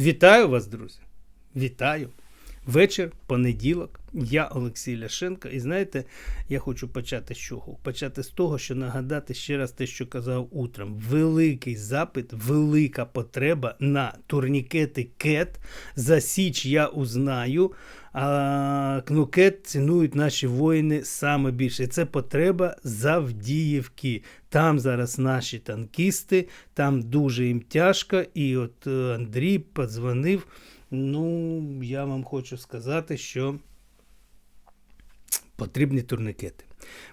Вітаю вас, друзі! Вітаю! Вечір, понеділок. Я Олексій Ляшенко. І знаєте, я хочу почати з чого? Почати з того, що нагадати ще раз те, що казав утром. Великий запит, велика потреба на турнікети кет. За Січ я узнаю. А кнукет цінують наші воїни саме більше. Це потреба Завдіївки. Там зараз наші танкісти, там дуже їм тяжко. І от е, Андрій подзвонив. Ну, я вам хочу сказати, що потрібні турникети,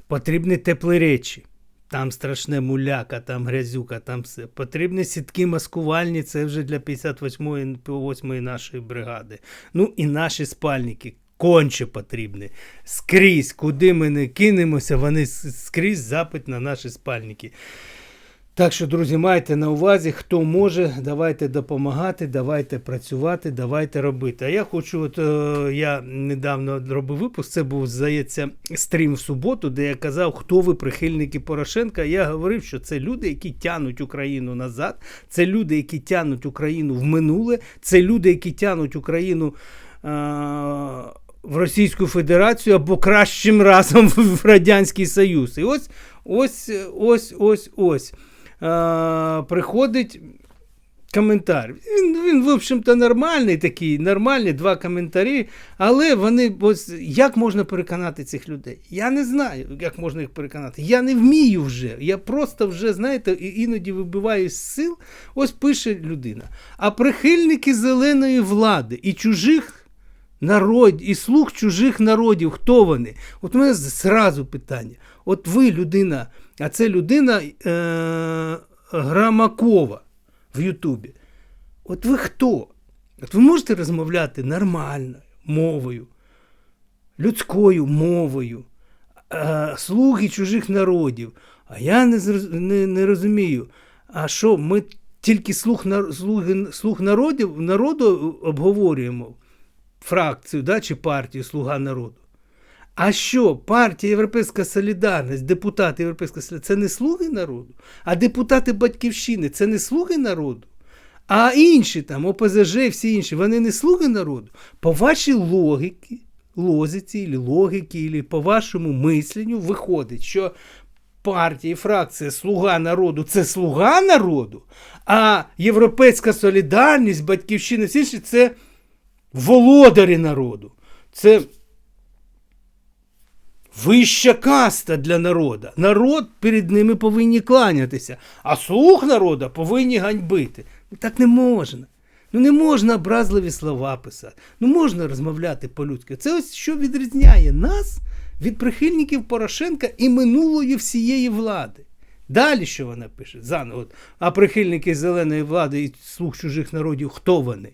потрібні теплі речі. Там страшне муляка, там грязюка, там все. Потрібні сітки маскувальні, це вже для 58-ї 8-ї нашої бригади. Ну і наші спальники конче потрібні. Скрізь, куди ми не кинемося, вони скрізь запит на наші спальники. Так що, друзі, майте на увазі, хто може, давайте допомагати, давайте працювати, давайте робити. А я хочу, от е, я недавно робив випуск, це був, здається, стрім в суботу, де я казав, хто ви прихильники Порошенка. Я говорив, що це люди, які тянуть Україну назад, це люди, які тянуть Україну в минуле, це люди, які тянуть Україну. Е, в Російську Федерацію або кращим разом в Радянський Союз. І ось ось ось ось ось е, приходить коментар. Він, він, в общем-то, нормальний такий, нормальний, два коментарі. Але вони, ось, як можна переконати цих людей? Я не знаю, як можна їх переконати. Я не вмію вже. Я просто вже, знаєте, іноді вибиваюсь з сил. Ось пише людина. А прихильники зеленої влади і чужих. Народ і слух чужих народів, хто вони? От у мене зразу питання. От ви людина, а це людина е- Грамакова в Ютубі. От ви хто? От ви можете розмовляти нормальною мовою, людською мовою, е- слуги чужих народів. А я не не, не розумію, а що ми тільки слух, слуги, слух народів, народу обговорюємо? Фракцію да, чи партію Слуга народу. А що партія Європейська Солідарність, депутати Європейської Солідарності це не слуги народу, а депутати Батьківщини це не слуги народу. А інші там, ОПЗЖ, всі інші, вони не слуги народу. По вашій логіці, лозиці, логіки, по вашому мисленню виходить, що партія і фракція Слуга народу це слуга народу, а Європейська Солідарність, Батьківщина, всі інші це володарі народу. Це вища каста для народу. Народ перед ними повинні кланятися, а слух народу повинні ганьбити. Ну, так не можна. Ну не можна образливі слова писати. Ну можна розмовляти по-людськи. Це ось що відрізняє нас від прихильників Порошенка і минулої всієї влади. Далі що вона пише? Заново. А прихильники зеленої влади і слух чужих народів, хто вони?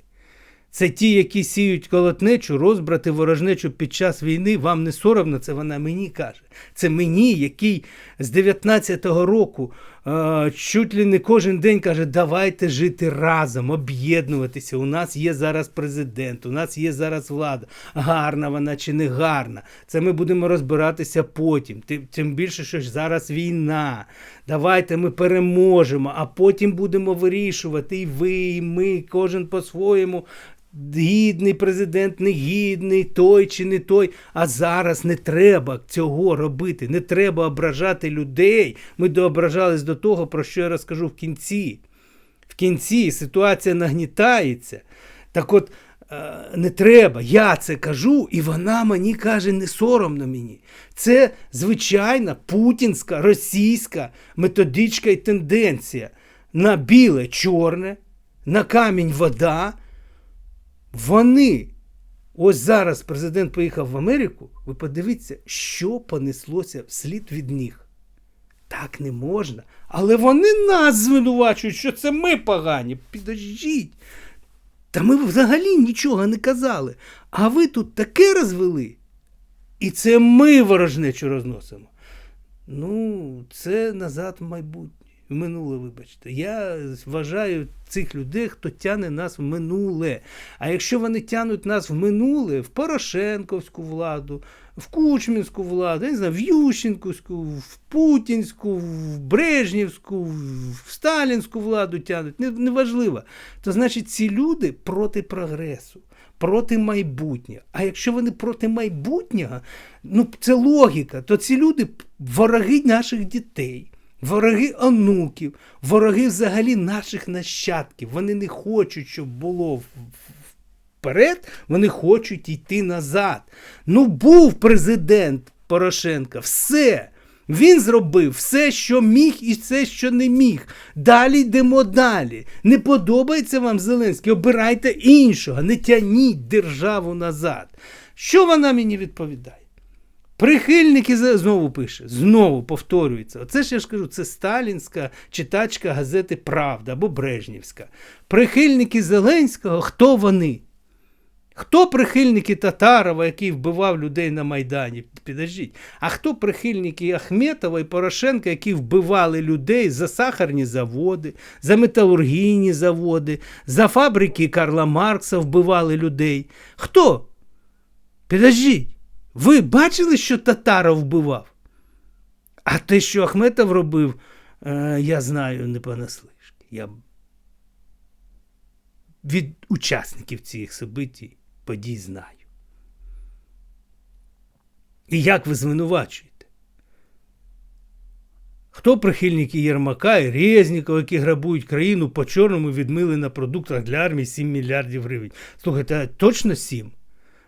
Це ті, які сіють колотнечу, розбрати ворожнечу під час війни. Вам не соромно, це вона мені каже. Це мені, який з 19-го року е, чуть ли не кожен день каже, давайте жити разом, об'єднуватися. У нас є зараз президент, у нас є зараз влада. Гарна вона чи не гарна. Це ми будемо розбиратися потім. Тим більше, що ж зараз війна. Давайте ми переможемо, а потім будемо вирішувати. І ви, і ми, кожен по-своєму гідний президент, негідний, той чи не той. А зараз не треба цього робити. Не треба ображати людей. Ми доображались до того, про що я розкажу в кінці. В кінці ситуація нагнітається. Так от. Е, не треба, я це кажу, і вона мені каже, не соромно мені. Це звичайна путінська російська методичка і тенденція. На біле чорне, на камінь вода, вони, ось зараз президент поїхав в Америку, ви подивіться, що понеслося вслід від них. Так не можна. Але вони нас звинувачують, що це ми погані. Підождіть. Та ми взагалі нічого не казали. А ви тут таке розвели. І це ми ворожнечу розносимо. Ну, це назад в майбутнє. В минуле, вибачте. Я вважаю цих людей, хто тягне нас в минуле. А якщо вони тягнуть нас в минуле, в Порошенковську владу, в Кучмінську владу, я не знаю, в Ющенківську, в Путінську, в Брежнівську, в Сталінську владу тягнуть, не- неважливо. То значить, ці люди проти прогресу, проти майбутнього. А якщо вони проти майбутнього, ну це логіка, то ці люди вороги наших дітей. Вороги онуків, вороги взагалі наших нащадків. Вони не хочуть, щоб було вперед, вони хочуть йти назад. Ну, був президент Порошенка, все. Він зробив все, що міг, і все, що не міг. Далі йдемо далі. Не подобається вам Зеленський, обирайте іншого, не тяніть державу назад. Що вона мені відповідає? Прихильники знову пише, знову повторюється. Оце ж я ж кажу, це сталінська читачка газети Правда або Брежнівська. Прихильники Зеленського, хто вони? Хто прихильники Татарова, який вбивав людей на Майдані? Підождіть. А хто прихильники Ахметова і Порошенка, які вбивали людей за сахарні заводи, за металургійні заводи, за фабрики Карла Маркса вбивали людей? Хто? Підождіть. Ви бачили, що Татаров вбивав? А те, що Ахметов робив, е, я знаю не понаслишки. Я від учасників цих событий подій знаю. І як ви звинувачуєте? Хто прихильники Єрмака і Резнікова, які грабують країну по чорному відмили на продуктах для армії 7 мільярдів гривень? Слухайте, точно 7?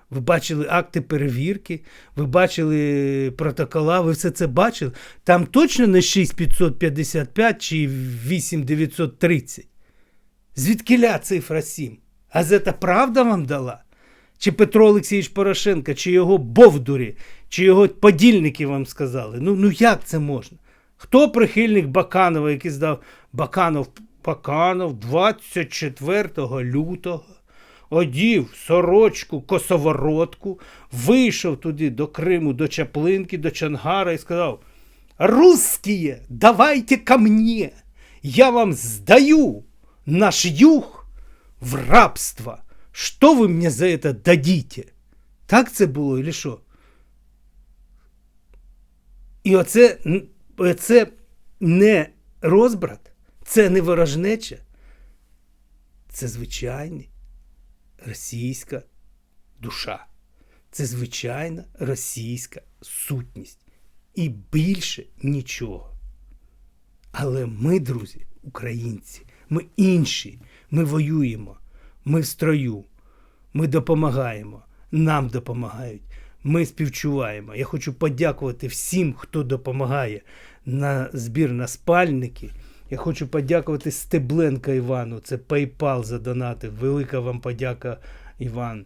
Ви бачили акти перевірки, ви бачили протокола, ви все це бачили. Там точно не 6555 чи 8930. Звідкиля цифра 7? Газета Правда вам дала? Чи Петро Олексійович Порошенко, чи його бовдурі, чи його подільники вам сказали? Ну, ну як це можна? Хто прихильник Баканова, який здав Баканов, Баканов 24 лютого одів сорочку, косоворотку, вийшов туди до Криму, до Чаплинки, до Чангара і сказав: Русские, давайте ко мне, я вам сдаю наш юг в рабство. Що ви мені за це дадите? Так це було, чи що? І оце, оце не розбрат, це не ворожнеча, це звичайний російська душа. Це звичайна російська сутність. І більше нічого. Але ми, друзі, українці, ми інші, ми воюємо, ми в строю, ми допомагаємо, нам допомагають, ми співчуваємо. Я хочу подякувати всім, хто допомагає на збір на спальники. Я хочу подякувати Стебленка Івану. Це PayPal задонатив. Велика вам подяка, Іван.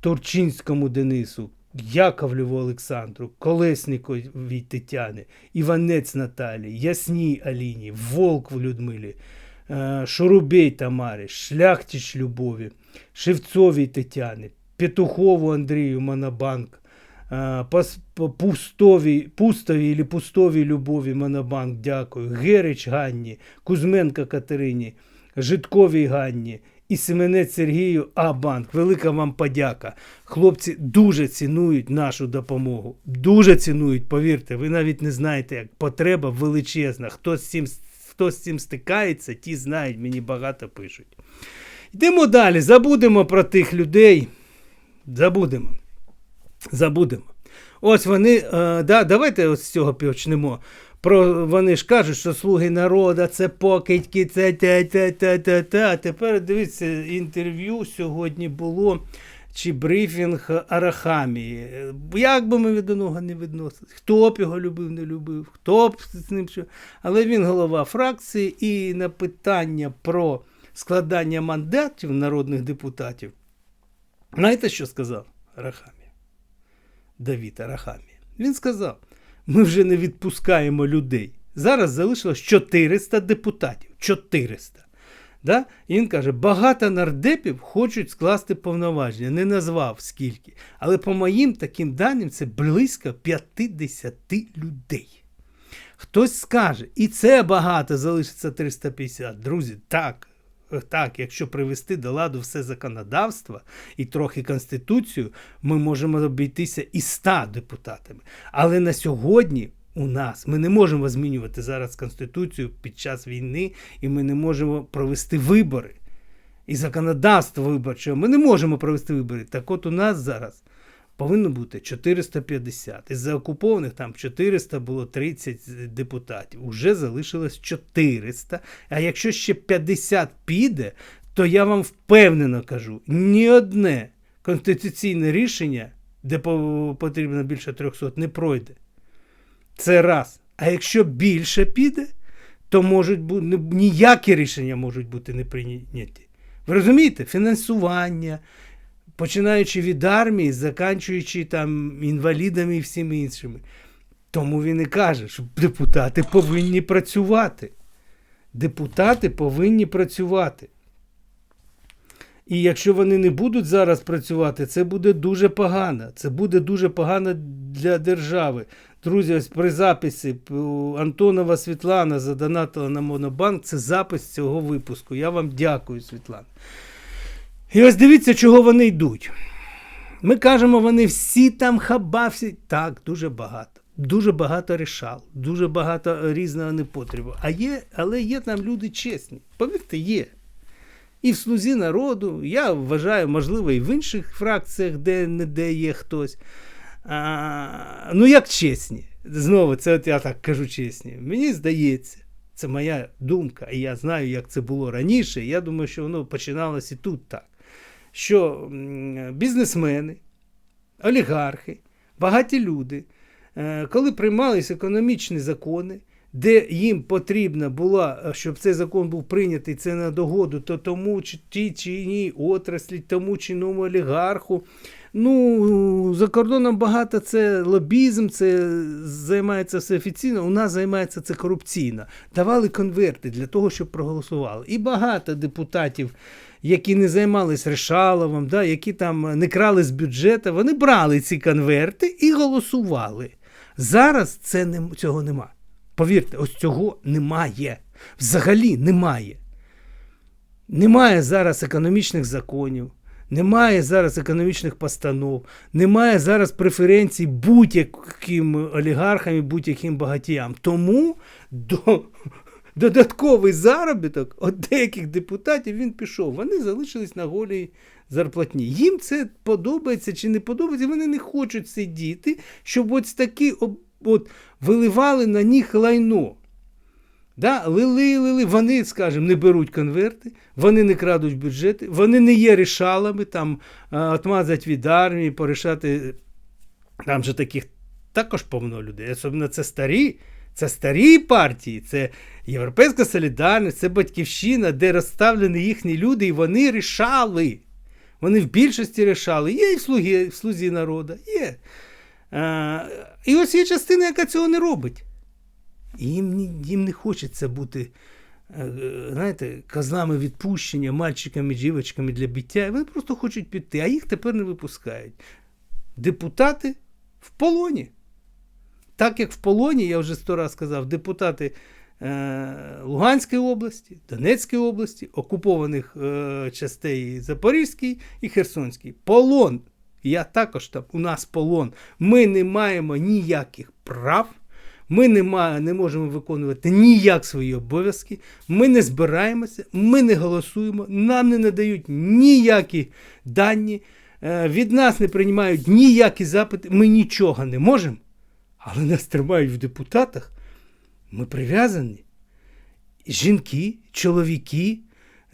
Турчинському Денису, Яковлеву Олександру, Колесниковій Тетяни, Іванець Наталі, Ясній Аліні, Волкву Людмилі, е, Шурубей Тамарі, Шляхтіч Любові, Шевцовій Тетяни, Петухову Андрію Монобанк, е, Пас- П- Пустовій, Пустовій или Пустовій Любові Монобанк, дякую, Герич Ганні, Кузьменка Катерині, Житковій Ганні і Семенець Сергію А-банк. Велика вам подяка. Хлопці дуже цінують нашу допомогу. Дуже цінують, повірте, ви навіть не знаєте, як потреба величезна. Хто з цим, хто з цим стикається, ті знають, мені багато пишуть. Йдемо далі, забудемо про тих людей. Забудемо. Забудемо. Ось вони, е, да, давайте ось з цього почнемо. Про, вони ж кажуть, що слуги народу, це покидьки, це те, те, те, те, те. А тепер дивіться, інтерв'ю сьогодні було чи брифінг Арахамії. Як би ми до нього не відносились, хто б його любив, не любив, хто б з ним що. Але він голова фракції, і на питання про складання мандатів народних депутатів. Знаєте, що сказав Арахамія? Давід Арахамія. Він сказав: ми вже не відпускаємо людей. Зараз залишилось 400 депутатів. 400. Да? І він каже, багато нардепів хочуть скласти повноваження. Не назвав скільки. Але по моїм таким даним це близько 50 людей. Хтось скаже, і це багато залишиться 350. Друзі, так. Так, якщо привести до ладу все законодавство і трохи конституцію, ми можемо обійтися і 100 депутатами. Але на сьогодні у нас ми не можемо змінювати зараз конституцію під час війни, і ми не можемо провести вибори. І законодавство виборчого ми не можемо провести вибори. Так от у нас зараз повинно бути 450. Із заокупованих там 400 було 30 депутатів. Уже залишилось 400. А якщо ще 50 піде, то я вам впевнено кажу: ні одне конституційне рішення, де потрібно більше 300, не пройде. Це раз. А якщо більше піде, то можуть бути ніякі рішення можуть бути не прийняті. Ви розумієте? Фінансування, починаючи від армії, заканчуючи там інвалідами і всіми іншими. Тому він і каже, що депутати повинні працювати. Депутати повинні працювати. І якщо вони не будуть зараз працювати, це буде дуже погано. Це буде дуже погано для держави. Друзі, ось при записі Антонова Світлана задонатила на Монобанк. Це запис цього випуску. Я вам дякую, Світлана. І ось дивіться, чого вони йдуть. Ми кажемо, вони всі там хабався. Так, дуже багато. Дуже багато рішал, дуже багато різного непотребу. А є, але є там люди чесні. Повірте, є. І в слузі народу, я вважаю, можливо, і в інших фракціях, де не де є хтось. А, ну, як чесні. Знову, це от я так кажу чесні. Мені здається, це моя думка, і я знаю, як це було раніше. Я думаю, що воно починалося і тут так. Що бізнесмени, олігархи, багаті люди, е, коли приймались економічні закони, де їм потрібно було, е, щоб цей закон був прийнятий, це на догоду, то тому чи тій чи іній отраслі, тому чи іному олігарху. Ну, за кордоном багато це лобізм, це займається все офіційно. У нас займається це корупційно. Давали конверти для того, щоб проголосували. І багато депутатів, які не займались решаловом, да, які там не крали з бюджету, вони брали ці конверти і голосували. Зараз це не, цього нема. Повірте, ось цього немає. Взагалі немає. Немає зараз економічних законів, немає зараз економічних постанов, немає зараз преференцій будь-яким олігархам і будь-яким багатіям. Тому до, додатковий заробіток от деяких депутатів він пішов. Вони залишились на голій зарплатні. Їм це подобається чи не подобається, вони не хочуть сидіти, щоб ось такі от, виливали на них лайно. Да, лили, лили, вони, скажімо, не беруть конверти, вони не крадуть бюджети, вони не є рішалами, там отмазать від армії, порішати. Там же таких також повно людей. Особливо це старі, це старі партії, це Європейська солідарність, це батьківщина, де розставлені їхні люди, і вони рішали. Вони в більшості рішали. Є і в слуги, в слузі народу, є. А, і ось є частина, яка цього не робить. Їм, їм не хочеться бути, е, знаєте, козлами відпущення, мальчиками, дівчатками для биття. Вони просто хочуть піти, а їх тепер не випускають. Депутати в полоні. Так як в полоні, я вже сто раз сказав, депутати е, Луганської області, Донецької області, окупованих е, частей Запорізькій і Херсонській. Полон. Я також там, у нас полон. Ми не маємо ніяких прав. Ми не, ма- не можемо виконувати ніяк свої обов'язки, ми не збираємося, ми не голосуємо, нам не надають ніякі дані, е, від нас не приймають ніякі запити, ми нічого не можемо, але нас тримають в депутатах. Ми прив'язані. Жінки, чоловіки,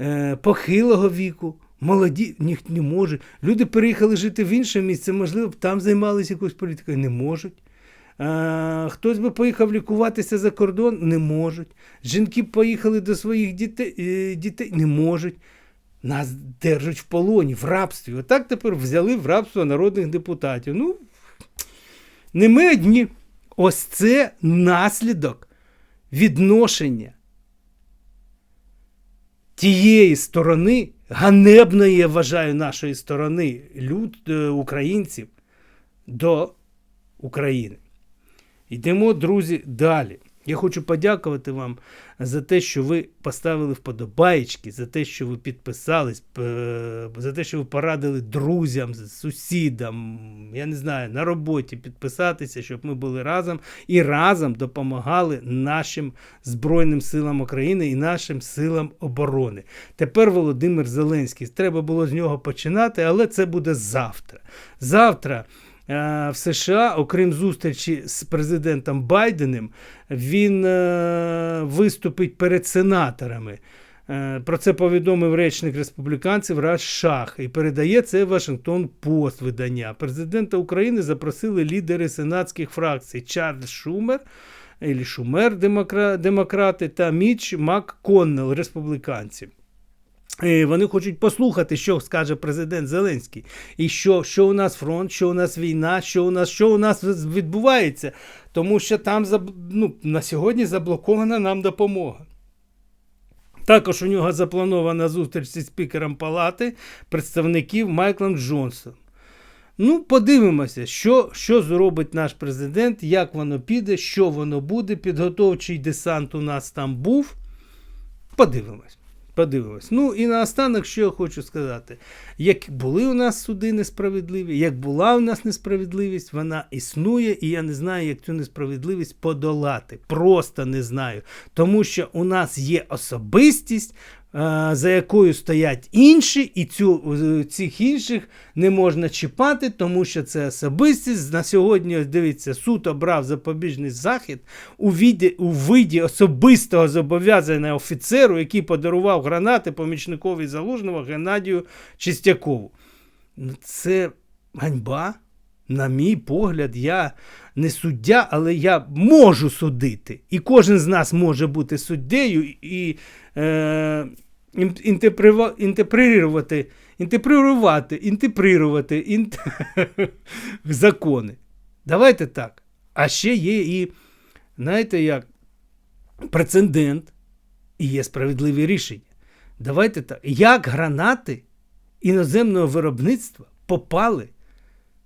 е, похилого віку, молоді, ніхто не може. Люди переїхали жити в інше місце, можливо, б там займалися якоюсь політикою, не можуть. Е, хтось би поїхав лікуватися за кордон, не можуть. Жінки поїхали до своїх дітей, е, дітей не можуть. Нас держать в полоні, в рабстві. Отак тепер взяли в рабство народних депутатів. Ну, не ми одні. Ось це наслідок відношення тієї сторони, ганебної, я вважаю, нашої сторони, люд, е, українців до України. Йдемо, друзі, далі. Я хочу подякувати вам за те, що ви поставили вподобаєчки, за те, що ви підписались, за те, що ви порадили друзям, сусідам, я не знаю, на роботі підписатися, щоб ми були разом і разом допомагали нашим Збройним силам України і нашим силам оборони. Тепер Володимир Зеленський. Треба було з нього починати, але це буде завтра. Завтра. Е, В США, окрім зустрічі з президентом Байденим, він е, виступить перед сенаторами. Е, Про це повідомив речник республіканців Раш Шах і передає це Вашингтон Пост видання. Президента України запросили лідери сенатських фракцій Чарльз Шумер, Елі Шумер, демокра- демократи, та Міч МакКоннелл, республіканці. І вони хочуть послухати, що скаже президент Зеленський, і що, що у нас фронт, що у нас війна, що у нас, що у нас відбувається. Тому що там ну, на сьогодні заблокована нам допомога. Також у нього запланована зустріч зі спікером палати представників Майклом Джонсом. Ну, подивимося, що, що зробить наш президент, як воно піде, що воно буде. Підготовчий десант у нас там був. Подивимось. Подивимось. Ну і наостанок, що я хочу сказати: як були у нас суди несправедливі, як була у нас несправедливість, вона існує, і я не знаю, як цю несправедливість подолати. Просто не знаю. Тому що у нас є особистість, за якою стоять інші, і цю, е, цих інших не можна чіпати, тому що це особистість. На сьогодні, дивіться, суд обрав запобіжний захід у виді, у виді особистого зобов'язання офіцеру, який подарував гранати помічникові залужного Геннадію Чистякову. Ну, Це ганьба. На мій погляд, я не суддя, але я можу судити. І кожен з нас може бути суддею і е, інтеприрувати, інтеприрувати, інтеприрувати інт... закони. Давайте так. А ще є і, знаєте, як прецедент і є справедливі рішення. Давайте так. Як гранати іноземного виробництва попали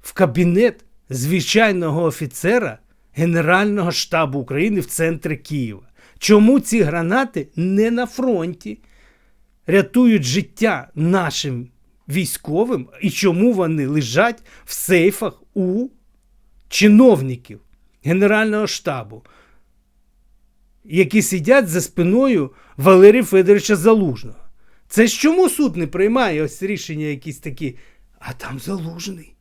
в кабінет звичайного офіцера Генерального штабу України в центрі Києва. Чому ці гранати не на фронті? Рятують життя нашим військовим? І чому вони лежать в сейфах у чиновників Генерального штабу, які сидять за спиною Валерія Федоровича Залужного? Це ж чому суд не приймає ось рішення якісь такі, а там Залужний,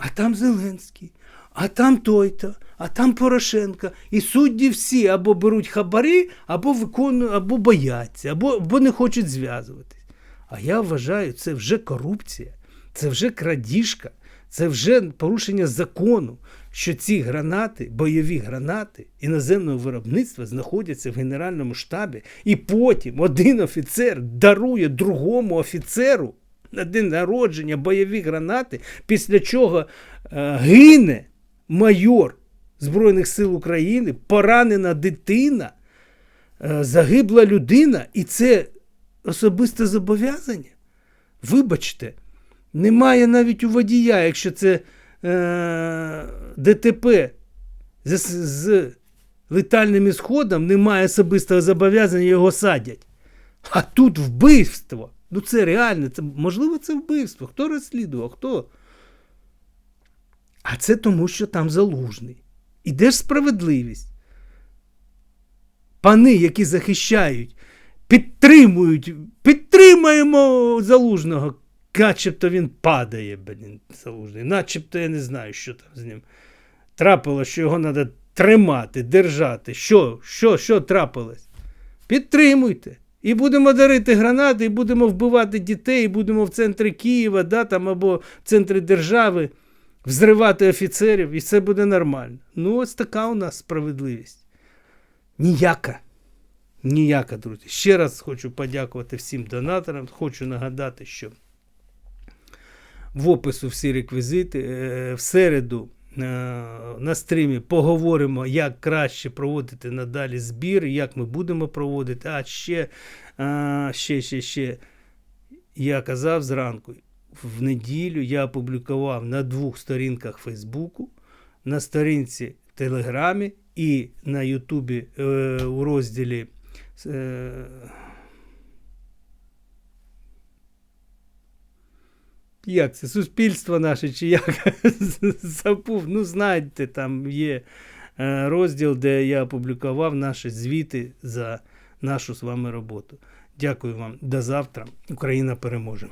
а там Зеленський, а там той-то, а там Порошенко. І судді всі або беруть хабарі, або виконують, або бояться, або, або не хочуть зв'язуватись. А я вважаю, це вже корупція, це вже крадіжка, це вже порушення закону, що ці гранати, бойові гранати іноземного виробництва знаходяться в Генеральному штабі, і потім один офіцер дарує другому офіцеру на день народження бойові гранати, після чого е, гине майор Збройних сил України, поранена дитина, е, загибла людина, і це особисте зобов'язання. Вибачте, немає навіть у водія, якщо це е, ДТП з, з летальним ісходом, немає особистого зобов'язання, його садять. А тут вбивство. Ну це реально, це, можливо, це вбивство. Хто розслідував? Хто? А це тому, що там залужний. І де ж справедливість? Пани, які захищають, підтримують, підтримаємо залужного. Начебто він падає, блін, залужний. Начебто я не знаю, що там з ним. Трапило, що його треба тримати, держати. Що, що, що трапилось? Підтримуйте. І будемо дарити гранати, і будемо вбивати дітей, і будемо в центрі Києва, да, там, або в центрі держави взривати офіцерів, і все буде нормально. Ну, ось така у нас справедливість. Ніяка. Ніяка, друзі. Ще раз хочу подякувати всім донаторам. Хочу нагадати, що в опису всі реквізити. Е, В середу на стрімі поговоримо, як краще проводити надалі збір, як ми будемо проводити. А ще, е, ще, ще, ще, я казав зранку, в неділю я опублікував на двох сторінках Фейсбуку, на сторінці Телеграмі і на Ютубі е, у розділі. Як це? Суспільство наше, чи як забув. Ну, знаєте, там є е, розділ, де я опублікував наші звіти за нашу з вами роботу. Дякую вам. До завтра. Україна переможе.